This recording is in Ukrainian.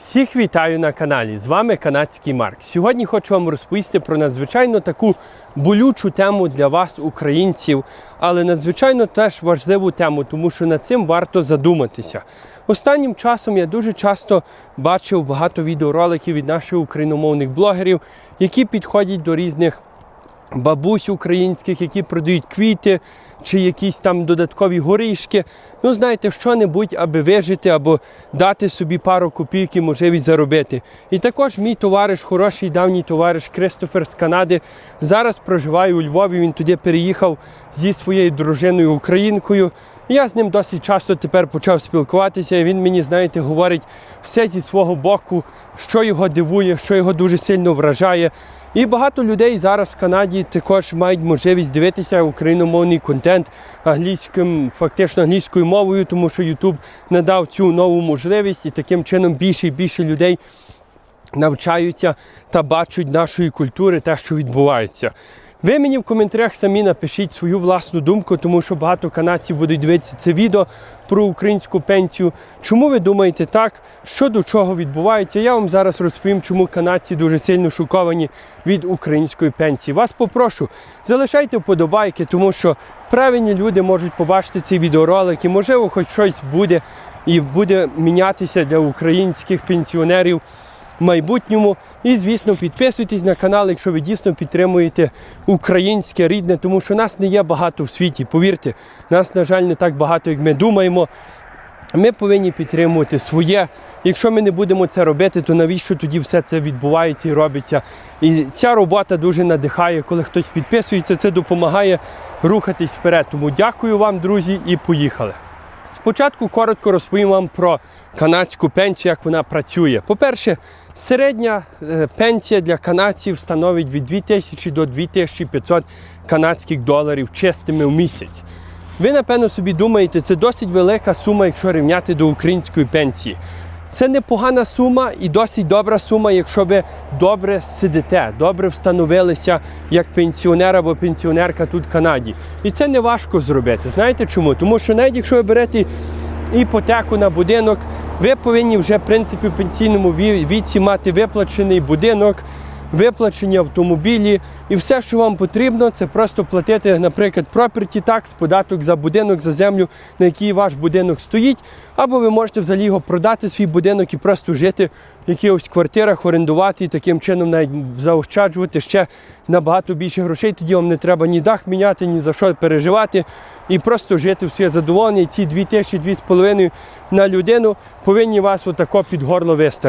Всіх вітаю на каналі. З вами канадський Марк. Сьогодні хочу вам розповісти про надзвичайно таку болючу тему для вас, українців, але надзвичайно теж важливу тему, тому що над цим варто задуматися. Останнім часом я дуже часто бачив багато відеороликів від наших україномовних блогерів, які підходять до різних бабусь українських, які продають квіти чи якісь там додаткові горішки. Ну, знаєте, що-небудь, аби вижити або дати собі пару копійок і можливість заробити. І також мій товариш, хороший давній товариш Кристофер з Канади, зараз проживає у Львові. Він туди переїхав зі своєю дружиною українкою. Я з ним досить часто тепер почав спілкуватися, і він мені, знаєте, говорить все зі свого боку, що його дивує, що його дуже сильно вражає. І багато людей зараз в Канаді також мають можливість дивитися україномовний контент англійським, фактично англійською мовою, тому що YouTube надав цю нову можливість, і таким чином більше і більше людей навчаються та бачать нашої культури, те, що відбувається. Ви мені в коментарях самі напишіть свою власну думку, тому що багато канадців будуть дивитися це відео про українську пенсію. Чому ви думаєте так? Що до чого відбувається? Я вам зараз розповім, чому канадці дуже сильно шоковані від української пенсії. Вас попрошу, залишайте вподобайки, тому що правильні люди можуть побачити цей відеоролик і, можливо, хоч щось буде і буде мінятися для українських пенсіонерів майбутньому. І, звісно, підписуйтесь на канал, якщо ви дійсно підтримуєте українське рідне, тому що нас не є багато в світі. Повірте, нас, на жаль, не так багато, як ми думаємо. Ми повинні підтримувати своє. Якщо ми не будемо це робити, то навіщо тоді все це відбувається і робиться? І ця робота дуже надихає, коли хтось підписується, це допомагає рухатись вперед. Тому дякую вам, друзі, і поїхали. Спочатку коротко розповім вам про канадську пенсію, як вона працює. По-перше, середня е, пенсія для канадців становить від 2000 до 2500 канадських доларів чистими в місяць. Ви, напевно, собі думаєте, це досить велика сума, якщо рівняти до української пенсії. Це непогана сума і досить добра сума, якщо ви добре сидите, добре встановилися як пенсіонер або пенсіонерка тут в Канаді. І це не важко зробити. Знаєте чому? Тому що навіть якщо ви берете іпотеку на будинок, ви повинні вже в принципі в пенсійному віці мати виплачений будинок, виплачені автомобілі, і все, що вам потрібно, це просто платити, наприклад, property tax, податок за будинок, за землю, на якій ваш будинок стоїть. Або ви можете взагалі його продати свій будинок і просто жити в якихось квартирах, орендувати і таким чином навіть заощаджувати ще набагато більше грошей. Тоді вам не треба ні дах міняти, ні за що переживати. І просто жити в своє задоволення. І ці 2 тисячі, 2,5 на людину повинні вас отако під горло вистерти.